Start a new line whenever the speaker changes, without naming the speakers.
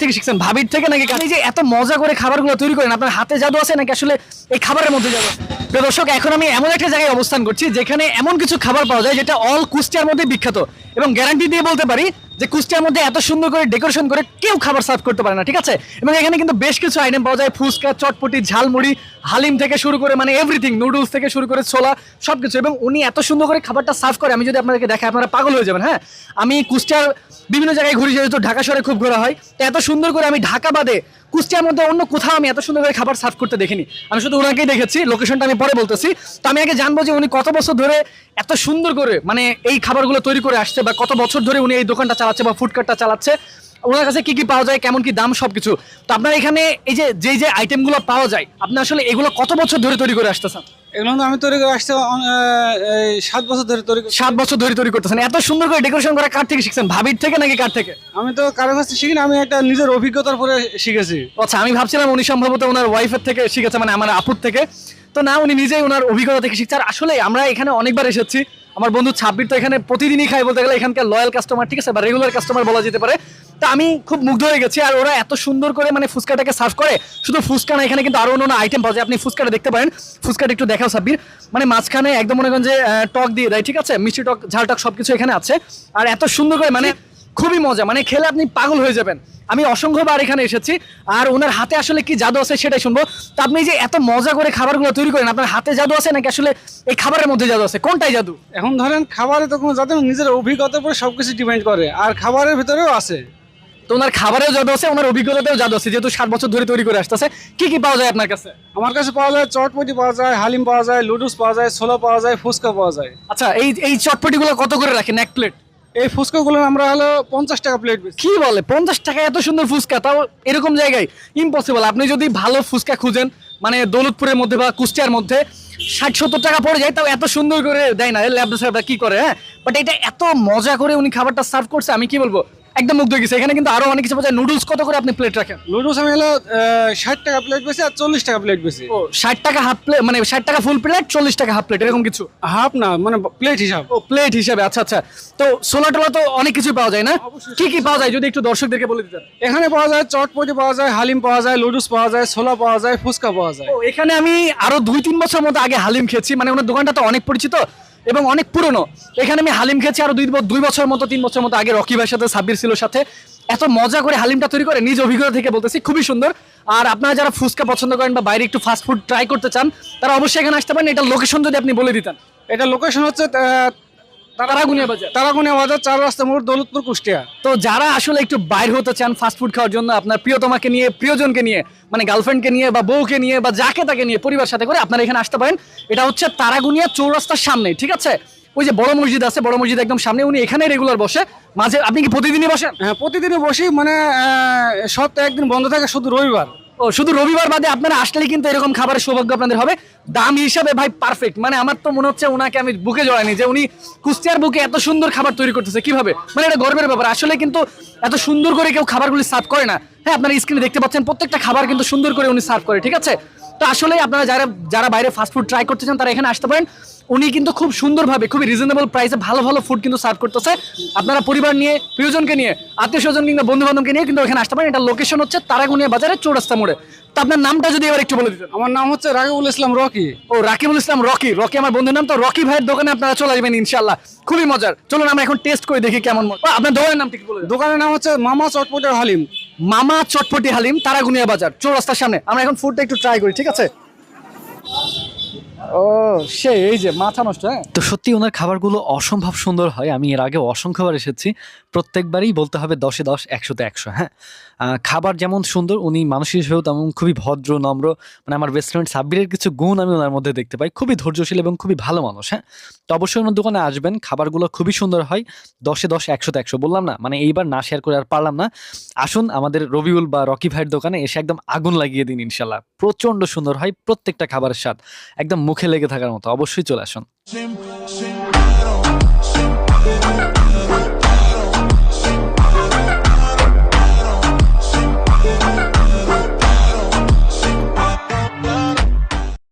থেকে শিখছেন? ভাবির থেকে নাকি যে এত মজা করে তৈরি আপনার হাতে জাদু আছে নাকি আসলে এই খাবারের মধ্যে দর্শক, এখন আমি এমন একটা জায়গায় অবস্থান করছি যেখানে এমন কিছু খাবার পাওয়া যায় যেটা অল কুষ্টিয়ার মধ্যে বিখ্যাত। এবং গ্যারান্টি দিয়ে বলতে পারি যে কুষ্টিয়ার মধ্যে এত সুন্দর করে ডেকোরেশন করে কেউ খাবার সার্ভ করতে পারে না, ঠিক আছে? এবং এখানে কিন্তু বেশ কিছু আইটেম পাওয়া যায়, ফুচকা, চটপটি, ঝালমুড়ি, হালিম থেকে শুরু করে মানে এভরিথিং নুডলস থেকে শুরু করে ছোলা সব কিছু এবং উনি এত সুন্দর করে খাবারটা সার্ভ করে, আমি যদি আপনাদেরকে দেখাই, আপনারা পাগল হয়ে যাবেন হ্যাঁ? আমি কুষ্টিয়ার বিভিন্ন জায়গায় ঘুরি, যেহেতু ঢাকা শহরে খুব ঘোরা হয়, তো এত সুন্দর করে আমি ঢাকা বাদে কুষ্টিয়ার মধ্যে অন্য কোথাও আমি এত সুন্দর খাবার সার্ভ করতে দেখিনি। আমি শুধু ওনাকেই দেখেছি লোকেশনটা আমি পরে বলতেছি। তো আমি আগে জানব যে উনি কত বছর ধরে এত সুন্দর করে মানে এই খাবারগুলো তৈরি করে আসছে বা কত বছর ধরে উনি এই দোকানটা চালাচ্ছে বা ফুডকার্টটা চালাচ্ছে। ওনার কাছে কি কি পাওয়া যায় কেমন কি দাম সবকিছু। তো আপনার এখানে এই যে যে যে আইটেমগুলো পাওয়া যায় আপনি আসলে এগুলো কত বছর ধরে তৈরি করে আসতেছেন?
এগুলো আমি তৈরি করে এই সাত বছর ধরে তৈরি
সাত বছর ধরে তৈরি করতেছেন। এত সুন্দর করে ডেকোরেশন করা কার থেকে শিখছেন? ভাবির থেকে নাকি কার থেকে?
আমি তো কারও কাছে শিখি না আমি একটা নিজের অভিজ্ঞতার পরে শিখেছি।
আচ্ছা আমি ভাবছিলাম উনি সম্ভবত ওনার ওয়াইফের থেকে শিখেছে মানে আমার আপুর থেকে। তো না উনি নিজেই ওনার অভিজ্ঞতা থেকে শিখছে। আর আসলে আমরা এখানে অনেকবার এসেছি। আমার বন্ধু ছাব্বির তো এখানে প্রতিদিনই খাই বলতে গেলে এখানকার লয়াল কাস্টমার ঠিক আছে? বা রেগুলার কাস্টমার বলা যেতে পারে। তা আমি খুব মুগ্ধ হয়ে গেছি, আর ওরা এত সুন্দর করে মানে ফুচকাটাকে সার্ভ করে। শুধু ফুচকা না, এখানে কিন্তু আরও অন্য আইটেম পাওয়া যায়। আপনি ফুচকাটা দেখতে পারেন। ফুচকাটা একটু দেখাও, সাব্বির। মানে মাঝখানে একদম মনে করেন যে টক দিয়ে দেয়, ঠিক আছে? মিষ্টি টক, ঝাল টক সবকিছু এখানে আছে। আর এত সুন্দর করে মানে খুবই মজা। মানে খেলে আপনি পাগল হয়ে যাবেন। আমি অসংখ্যবার এখানে এসেছি, আর ওনার হাতে আসলে কি জাদু আছে সেটাই শুনব। তা আপনি যে এত মজা করে খাবারগুলো তৈরি করেন, আপনার হাতে জাদু আছে নাকি আসলে এই খাবারের মধ্যে জাদু আছে? কোনটাই জাদু?
এখন ধরেন খাবারে তো কোনো যাতে নিজের অভিজ্ঞতার উপরে সবকিছু ডিপেন্ড করে, আর খাবারের ভিতরেও আছে।
তো ওনার খাবারেও জাদু আছে ওনার অভিজ্ঞতাতেও জাদু আছে যেহেতু ষাট বছর ধরে তৈরি করে আসতেছে। কি কি পাওয়া যায় আপনার কাছে?
আমার কাছে পাওয়া যায় চটপটি পাওয়া যায় হালিম পাওয়া যায় লুডুস পাওয়া যায় ছোলা পাওয়া যায় ফুচকা পাওয়া যায়।
আচ্ছা এই এই চটপটিগুলো কত করে রাখেন এক প্লেট?
এই ফুচকাগুলো আমরা হলো পঞ্চাশ টাকা প্লেট
কি বলে? পঞ্চাশ টাকা এত সুন্দর ফুচকা তাও এরকম জায়গায় ইম্পসিবল আপনি যদি ভালো ফুচকা খুঁজেন মানে দৌলতপুরের মধ্যে বা কুষ্টিয়ার মধ্যে ষাট সত্তর টাকা পড়ে যায় তাও এত সুন্দর করে দেয় না। ল্যাব সাহেবরা কি করে হ্যাঁ? বাট এটা এত মজা করে উনি খাবারটা সার্ভ করছে আমি কি বলব? একদম মুগ্ধ হয়ে গেছে। এখানে কিন্তু আরও অনেক কিছু পাওয়া যায়। নুডলস কত করে আপনি প্লেট রাখেন?
লুডুস আমি হলো ষাট টাকা প্লেট বেশি আর চল্লিশ টাকা প্লেট বেশি।
ও ষাট টাকা হাফ প্লেট মানে ষাট টাকা ফুল প্লেট চল্লিশ টাকা হাফ প্লেট এরকম কিছু?
হাফ না মানে প্লেট হিসাব।
ও প্লেট হিসাবে আচ্ছা আচ্ছা। তো সোলা টোলা তো অনেক কিছু পাওয়া যায় না? কি কি পাওয়া যায় যদি একটু দর্শকদেরকে বলে দিতেন?
এখানে পাওয়া যায় চটপটি পাওয়া যায় হালিম পাওয়া যায় লুডুস পাওয়া যায় ছোলা পাওয়া যায় ফুচকা পাওয়া যায়।
ও এখানে আমি আরও দুই তিন বছর মতো আগে হালিম খেয়েছি। মানে ওনার দোকানটা তো অনেক পরিচিত। এবং অনেক পুরনো। এখানে আমি হালিম খেয়েছি আরও দুই দুই বছর মতো, তিন বছর মতো আগে রকি ভাইয়ের সাথে, সাব্বির ছিল সাথে। এত মজা করে হালিমটা তৈরি করে, নিজ অভিজ্ঞতা থেকে বলতেছি, খুবই সুন্দর। আর আপনারা যারা ফুচকা পছন্দ করেন বা বাইরে একটু ফাস্ট ফুড ট্রাই করতে চান, তারা অবশ্যই এখানে আসতে পারেন। এটা লোকেশন যদি আপনি বলে দিতেন।
এটা লোকেশন হচ্ছে
তারাগুনিয়া বাজার।
চার রাস্তা মোড় দৌলতপুর কুষ্টিয়া।
তো যারা আসলে একটু বাইর হতে চান ফাস্ট ফুড খাওয়ার জন্য আপনার প্রিয়তমাকে নিয়ে প্রিয়জনকে নিয়ে মানে গার্লফ্রেন্ডকে নিয়ে বা বউকে নিয়ে বা যাকে তাকে নিয়ে পরিবার সাথে করে আপনারা এখানে আসতে পারেন। এটা হচ্ছে তারাগুনিয়া চৌরাস্তার সামনে ঠিক আছে? ওই যে বড় মসজিদ আছে বড় মসজিদ একদম সামনে উনি এখানে রেগুলার বসে। মাঝে আপনি কি প্রতিদিনই বসেন?
হ্যাঁ প্রতিদিনই বসি মানে সপ্তাহে একদিন বন্ধ থাকে শুধু রবিবার।
শুধু রবিবার বাদে আপনারা আসলে কিন্তু এরকম খাবারের সৌভাগ্য আপনাদের হবে। দাম হিসাবে ভাই পারফেক্ট মানে আমার তো মনে হচ্ছে ওনাকে আমি বুকে জড়াইনি যে উনি কুষ্টিয়ার বুকে এত সুন্দর খাবার তৈরি করতেছে। কীভাবে? মানে এটা গর্বের ব্যাপার। আসলে কিন্তু এত সুন্দর করে কেউ খাবারগুলি সার্ভ করে না। হ্যাঁ আপনারা স্ক্রিনে দেখতে পাচ্ছেন, প্রত্যেকটা খাবার কিন্তু সুন্দর করে উনি সার্ভ করে, ঠিক আছে? তো আসলে আপনারা যারা যারা বাইরে ফাস্ট ফুড ট্রাই করতে চান তারা এখানে আসতে পারেন। উনি কিন্তু খুব সুন্দরভাবে খুবই রিজনেবল প্রাইসে ভালো ভালো ফুড কিন্তু সার্ভ করতেছে। আপনারা পরিবার নিয়ে প্রিয়জনকে নিয়ে আত্মীয় স্বজন কিংবা বন্ধু বান্ধবকে নিয়ে কিন্তু এখানে আসতে পারেন। এটা লোকেশন হচ্ছে তারাগুনিয়া বাজারে চৌরাস্তা মোড়ে। তো আপনার নামটা যদি এবার একটু বলে দিতেন।
আমার নাম হচ্ছে রাকিবুল ইসলাম রকি।
ও রাকিবুল ইসলাম রকি। রকি আমার বন্ধুর নাম। তো রকি ভাইয়ের দোকানে আপনারা চলে আসবেন ইনশাল্লাহ খুবই মজার। চলুন আমরা এখন টেস্ট করে দেখি কেমন আপনার দোকানের নাম ঠিক বলে
দোকানের নাম হচ্ছে মামা চটপটি আর হালিম।
মামা চটপটি হালিম, তারাগুনিয়া বাজার, চৌরাস্তার সামনে। আমরা এখন ফুডটা একটু ট্রাই করি, ঠিক আছে? ও সে এই যে, মাথা নষ্ট হ্যাঁ?
তো সত্যি ওনার খাবারগুলো অসম্ভব সুন্দর হয়। আমি এর আগে অসংখ্যবার এসেছি। প্রত্যেকবারই বলতে হবে দশে দশ, একশোতে একশো হ্যাঁ? খাবার যেমন সুন্দর, উনি মানুষ হিসেবেও তেমন খুবই ভদ্র, নম্র। মানে আমার বেস্ট ফ্রেন্ড সাব্বিরের কিছু গুণ আমি ওনার মধ্যে দেখতে পাই। খুবই ধৈর্যশীল এবং খুবই ভালো মানুষ হ্যাঁ? তো অবশ্যই ওনার দোকানে আসবেন। খাবারগুলো খুবই সুন্দর হয়। দশে দশ, একশোতে একশো, বললাম না? মানে এইবার না শেয়ার করে আর পারলাম না। আসুন আমাদের রবিউল বা রকি ভাইয়ের দোকানে এসে একদম আগুন লাগিয়ে দিন, ইনশাল্লাহ। প্রচণ্ড সুন্দর হয় প্রত্যেকটা খাবারের স্বাদ। একদম মুখে লেগে থাকার মতো। অবশ্যই চলে আসুন।